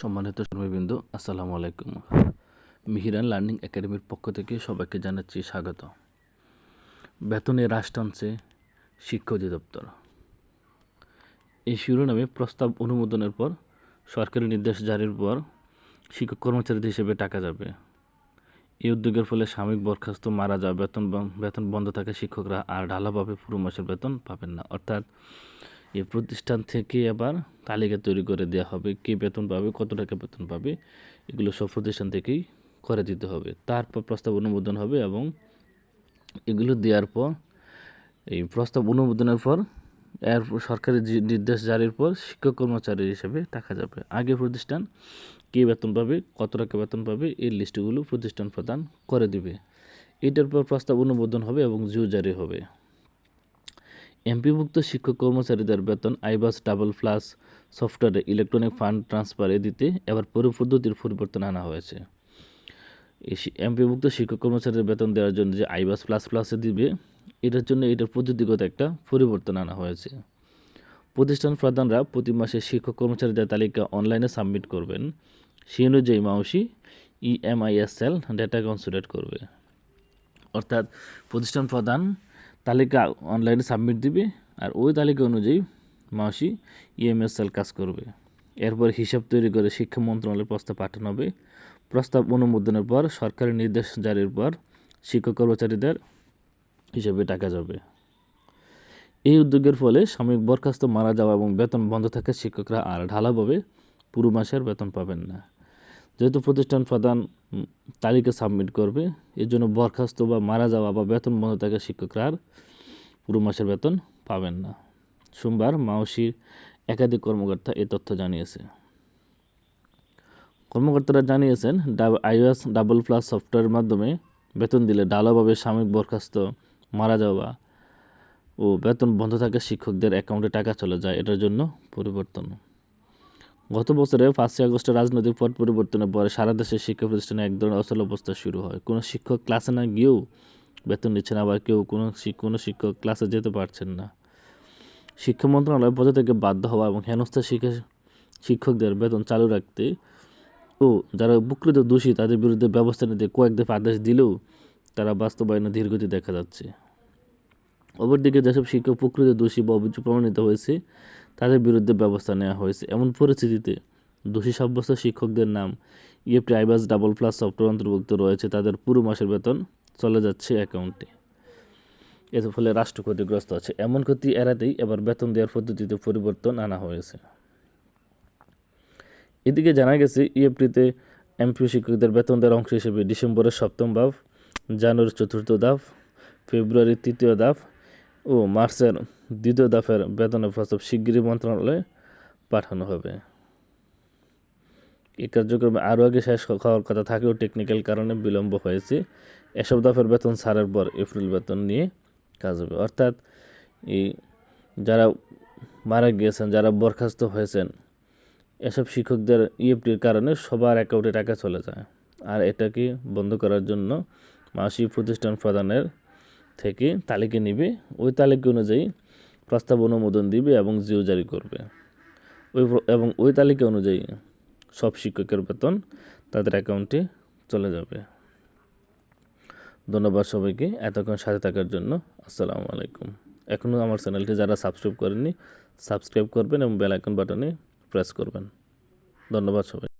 সম্মানিত শ্রমিকবৃন্দ, আসসালামু আলাইকুম। মিহিরান লার্নিং একাডেমির পক্ষ থেকে সবাইকে জানাচ্ছি স্বাগত। বেতনে হ্রাস টানছে শিক্ষা অধিদপ্তর। এই শিরোনামে প্রস্তাব অনুমোদনের পর, সরকারি নির্দেশ জারির পর শিক্ষক কর্মচারী হিসেবে টাকা যাবে। এই উদ্যোগের ফলে সাময়িক বরখাস্ত মারা যাওয়া বেতন বেতন বন্ধ থাকা শিক্ষকরা আর ঢালাভাবে পুরো মাসের বেতন পাবেন না। অর্থাৎ এই প্রতিষ্ঠান থেকে আবার তালিকা তৈরি করে দেওয়া হবে, কে বেতন পাবে, কত টাকা বেতন পাবে, এগুলো সব প্রতিষ্ঠান থেকেই করে দিতে হবে। তারপর প্রস্তাব অনুমোদন হবে এবং এগুলো দেওয়ার পর, এই প্রস্তাব অনুমোদনের পর, এর সরকারি নির্দেশ জারির পর শিক্ষক কর্মচারী হিসেবে টাকা যাবে। আগে প্রতিষ্ঠান কে বেতন পাবে, কত টাকা বেতন পাবে, এই লিস্টগুলো প্রতিষ্ঠান প্রদান করে দিবে। এটার পর প্রস্তাব অনুমোদন হবে এবং জিও জারি হবে। এমপিভুক্ত শিক্ষক কর্মচারীদের বেতন, আইবাস, ডাবল প্লাস সফটওয়্যারে ইলেকট্রনিক ফান্ড ট্রান্সফারে দিতে এবার পুরো পদ্ধতির পরিবর্তন আনা হয়েছে। এমপিভুক্ত শিক্ষক কর্মচারীদের বেতন দেওয়ার জন্য যে আইবাস প্লাস প্লাসে দিবে, এটার জন্য এটার পদ্ধতিগত একটা পরিবর্তন আনা হয়েছে। প্রতিষ্ঠান প্রধানরা প্রতি মাসে শিক্ষক কর্মচারীদের তালিকা অনলাইনে সাবমিট করবেন। সেই অনুযায়ী মাউসি ইএমআইএসএল ডেটা কনসিডার করবে। অর্থাৎ প্রতিষ্ঠান প্রধান তালিকা অনলাইনে সাবমিট দিবে আর ওই তালিকা অনুযায়ী মাসি ইএমএসএল কাজ করবে। এরপর হিসাব তৈরি করে শিক্ষা মন্ত্রণালয়ের প্রস্তাব পাঠানো হবে। প্রস্তাব অনুমোদনের পর সরকারি নির্দেশ জারির পর শিক্ষক কর্মচারীদের হিসেবে টাকা যাবে। এই উদ্যোগের ফলে সাময়িক বরখাস্ত মারা যাওয়া এবং বেতন বন্ধ থাকা শিক্ষকরা আর ঢালাভাবে পুরো মাসের বেতন পাবেন না। যেহেতু প্রতিষ্ঠান প্রধান তালিকা সাবমিট করবে, এর জন্য বরখাস্ত বা মারা যাওয়া বা বেতন বন্ধ থাকা শিক্ষকরা আর পুরো মাসের বেতন পাবেন না। সোমবার মাওসির একাধিক কর্মকর্তা এ তথ্য জানিয়েছে। কর্মকর্তারা জানিয়েছেন আইওএস ডাবল প্লাস সফটওয়্যারের মাধ্যমে বেতন দিলে ঢালাভাবে সাময়িক বরখাস্ত, মারা যাওয়া ও বেতন বন্ধ থাকা শিক্ষকদের অ্যাকাউন্টে টাকা চলে যায়, এটার জন্য পরিবর্তন। গত বছরে পাঁচই আগস্টে রাজনৈতিক পট পরিবর্তনের পরে সারা দেশের শিক্ষা প্রতিষ্ঠানে এক ধরনের অচল অবস্থা শুরু হয়। কোনো শিক্ষক ক্লাসে না গিয়েও বেতন নিচ্ছেন, আবার কেউ কোনো কোনো শিক্ষক ক্লাসে যেতে পারছেন না। শিক্ষা মন্ত্রণালয় পদে থেকে বাধ্য হওয়া এবং হেনস্থা শিক্ষা শিক্ষকদের বেতন চালু রাখতে ও যারা প্রকৃত দোষী তাদের বিরুদ্ধে ব্যবস্থা নিতে কয়েক দফা আদেশ দিলেও তারা বাস্তবায়নে ধীরগতি দেখা যাচ্ছে। অপরদিকে যেসব শিক্ষক প্রকৃত দোষী বা অভিযোগ প্রমাণিত হয়েছে, তাদের বিরুদ্ধে ব্যবস্থা নেওয়া হয়েছে। এমন পরিস্থিতিতে দোষী সাব্যস্ত শিক্ষকদের নাম EFT iBAS double plus software অন্তর্ভুক্ত রয়েছে। তাদের পুরো মাসের বেতন চলে যাচ্ছে অ্যাকাউন্টে। এর ফলে রাষ্ট্র ক্ষতিগ্রস্ত আছে এমন ক্ষতি এড়াতেই এবার বেতন দেওয়ার পদ্ধতিতে পরিবর্তন আনা হয়েছে। এদিকে জানা গেছে ইএফটিতে এমপি শিক্ষকদের বেতন দেওয়ার অংশ হিসেবে ডিসেম্বরের সপ্তম ধাপ জানুয়ারির চতুর্থ ধাপ ফেব্রুয়ারির তৃতীয় ধাপ ও মার্চের দ্বিতীয় দফের বেতনের প্রস্তাব শিগগিরই মন্ত্রণালয়ে পাঠানো হবে। এই কার্যক্রমে আরও আগে শেষ হওয়ার কথা থাকলেও টেকনিক্যাল কারণে বিলম্ব হয়েছে। এসব দফার বেতন ছাড়ার পর এপ্রিল বেতন নিয়ে কাজ হবে। অর্থাৎ এই যারা মারা গিয়েছেন, যারা বরখাস্ত হয়েছেন, এসব শিক্ষকদের ইএফটির কারণে সবার অ্যাকাউন্টে টাকা চলে যায়। আর এটাকে বন্ধ করার জন্য মাসিক প্রতিষ্ঠান প্রদানের থেকে তালিকা নিবে, ওই তালিকা অনুযায়ী প্রস্তাব অনুমোদন দিবে এবং জিও জারি করবে। ওই এবং ওই তালিকা অনুযায়ী সব শিক্ষকের বেতন তাদের অ্যাকাউন্টে চলে যাবে। ধন্যবাদ সবাইকে, এতক্ষণ সাথে থাকার জন্য আসসালামু আলাইকুম। এখনও আমার চ্যানেলটি যারা সাবস্ক্রাইব করেননি, সাবস্ক্রাইব করবেন এবং বেল আইকন বাটনে প্রেস করবেন। ধন্যবাদ সবাই।